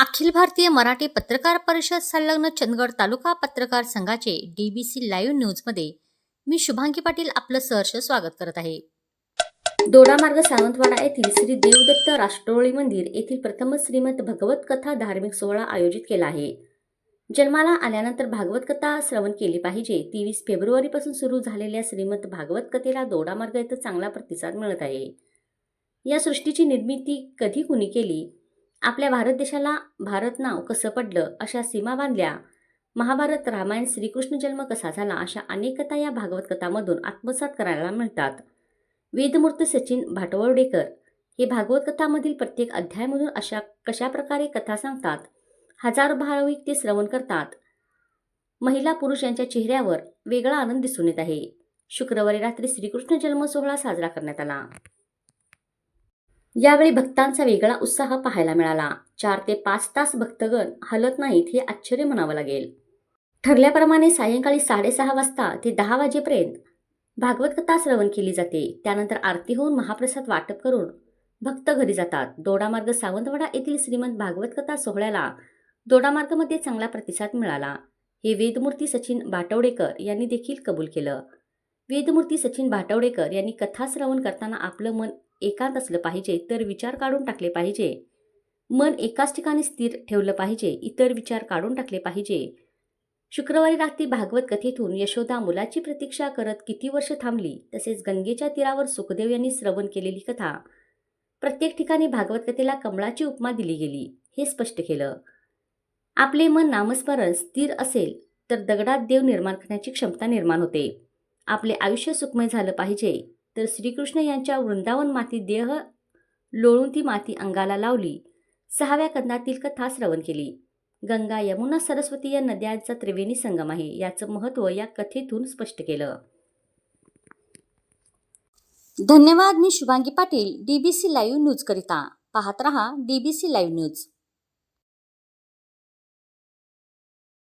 अखिल भारतीय मराठी पत्रकार परिषद संलग्न चंदगड तालुका पत्रकार संघाचे डीबीसी लाईव्ह न्यूजमध्ये मी शुभांगी पाटील आपलं सहर्ष स्वागत करत आहे. दोडामार्ग सावंतवाडा येथील श्री देवदत्त राष्ट्रोळी मंदिर येथील प्रथम श्रीमंत भगवत कथा धार्मिक सोहळा आयोजित केला आहे. जन्माला आल्यानंतर भागवत कथा श्रवण केली पाहिजे. तेवीस फेब्रुवारीपासून सुरू झालेल्या श्रीमंत भागवत कथेला दोडामार्ग येथे चांगला प्रतिसाद मिळत आहे. या सृष्टीची निर्मिती कधी कुणी केली? आपल्या भारत देशाला भारत नाव कसं पडलं अशा सीमा बांधल्या. महाभारत रामायण श्रीकृष्ण जन्म कसा झाला अशा अनेक कथा या भागवत कथामधून आत्मसात करायला मिळतात. वेदमूर्त सचिन भाटवडेकर हे भागवत कथामधील प्रत्येक अध्यायामधून अशा कशा प्रकारे कथा सांगतात? हजारो भाविक ते श्रवण करतात. महिला पुरुष यांच्या चेहऱ्यावर वेगळा आनंद दिसून येत आहे. शुक्रवारी रात्री श्रीकृष्ण जन्म सोहळा साजरा करण्यात आला. यावेळी भक्तांचा वेगळा उत्साह पाहायला मिळाला. चार ते पाच तास भक्तगण हलत नाहीत हे आश्चर्य म्हणावं लागेल. ठरल्याप्रमाणे सायंकाळी साडेसहा वाजता ते दहा वाजेपर्यंत भागवत कथा श्रवण केली जाते. त्यानंतर आरती होऊन महाप्रसाद वाटप करून भक्त घरी जातात. दोडामार्ग सावंतवाडा येथील श्रीमंत भागवत कथा सोहळ्याला दोडामार्गमध्ये चांगला प्रतिसाद मिळाला. हे वेदमूर्ती सचिन बाटवडेकर यांनी देखील कबूल केलं. वेदमूर्ती सचिन बाटवडेकर यांनी कथा श्रवण करताना आपलं मन एकांत असलं पाहिजे तर विचार काढून टाकले पाहिजे. मन एकाच ठिकाणी स्थिर ठेवलं पाहिजे इतर विचार काढून टाकले पाहिजे. शुक्रवारी रात्री भागवत कथेतून यशोदा मुलाची प्रतीक्षा करत किती वर्ष थांबली तसेच गंगेच्या तीरावर सुखदेव यांनी श्रवण केलेली कथा. प्रत्येक ठिकाणी भागवत कथेला कमळाची उपमा दिली गेली हे स्पष्ट केलं. आपले मन नामस्मरण स्थिर असेल तर दगडात देव निर्माण करण्याची क्षमता निर्माण होते. आपले आयुष्य सुखमय झालं पाहिजे. तर श्रीकृष्ण यांच्या वृंदावन माती देह लोळून ती माती अंगाला लावली. सहाव्या कंदातील कथा श्रवण केली. गंगा यमुना सरस्वती या नद्यांचा त्रिवेणी संगम आहे याचं महत्त्व या कथेतून स्पष्ट केलं. धन्यवाद मी Shubhangi Patil DBC live news करिता. पाहत रहा डीबीसी लाईव्ह न्यूज